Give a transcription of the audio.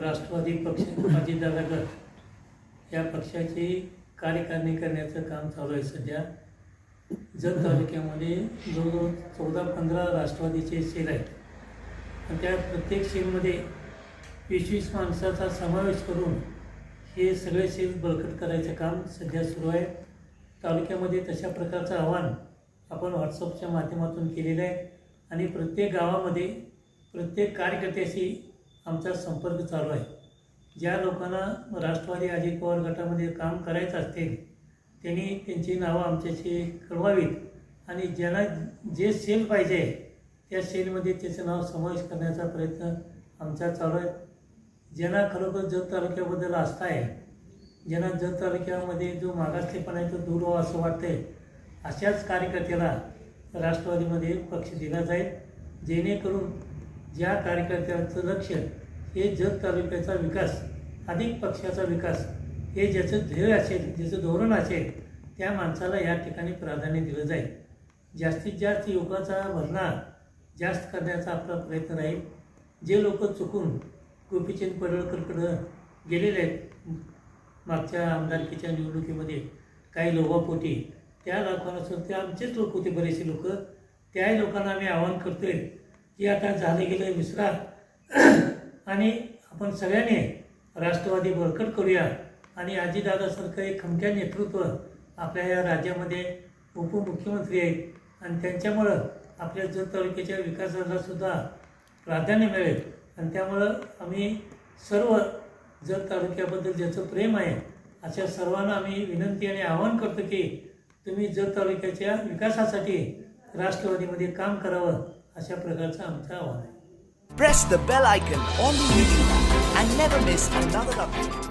राष्ट्रवादी पक्ष अजितदादा गट या पक्षाची कार्यकारिणी करण्याचं काम चालू आहे सध्या. जत तालुक्यामध्ये जवळजवळ चौदा पंधरा राष्ट्रवादीचे सेल आहेत. आणि त्या प्रत्येक सेलमध्ये वीस वीस माणसाचा समावेश करून हे सगळे सेल बळकट करायचं काम सध्या सुरू आहे. तालुक्यामध्ये तशा प्रकारचं आव्हान आपण व्हॉट्सअपच्या माध्यमातून केलेलं आहे. आणि प्रत्येक गावामध्ये प्रत्येक कार्यकर्त्याशी आमचा संपर्क चालू आहे. ज्या लोकांना राष्ट्रवादी अजित पवार गटामध्ये काम करायचं असतील त्यांनी त्यांची नावं आमच्याशी कळवावीत आणि ज्यांना जे सेल पाहिजे त्या सेलमध्ये त्याचं नाव समावेश करण्याचा प्रयत्न आमचा चालू आहे. ज्यांना खरोखर जत तालुक्याबद्दल आस्था आहे ज्यांना जत तालुक्यामध्ये जो मागासलेपणा आहे तो दूर व्हावा असं वाटतंय अशाच कार्यकर्त्याला राष्ट्रवादीमध्ये पक्ष दिला जाईल. जेणेकरून ज्या कार्यकर्त्यांचं लक्ष हे जत तालुक्याचा विकास अधिक पक्षाचा विकास हे ज्याचं ध्येय असेल ज्याचं धोरण असेल त्या माणसाला या ठिकाणी प्राधान्य दिलं जाईल. जास्तीत जास्त युवकाचा भरणा जास्त करण्याचा आपला प्रयत्न राहील. जे लोक चुकून गोपीचंद पडळकरकडं गेलेले आहेत मागच्या आमदारकीच्या निवडणुकीमध्ये काही लोभापोटी त्या लोकांना सुद्धा आमचेच लोक होते बरेचसे लोक. त्याही लोकांना आम्ही आवाहन करतोय की आता झालं गेलं विसरा आणि आपण सगळ्यांनी राष्ट्रवादी बळकट करूया. आणि आजीदादासारखं एक खमक्या नेतृत्व आपल्या या राज्यामध्ये उपमुख्यमंत्री आहेत. आणि त्यांच्यामुळं आपल्या जत तालुक्याच्या विकासाला सुद्धा प्राधान्य मिळेल. आणि त्यामुळं आम्ही सर्व जत तालुक्याबद्दल ज्याचं प्रेम आहे अशा सर्वांना आम्ही विनंती आणि आवाहन करतो की तुम्ही जत तालुक्याच्या विकासासाठी राष्ट्रवादीमध्ये काम करावं अशा प्रकारचं आमचं आव्हान आहे Press the bell icon on the YouTube app and never miss another update.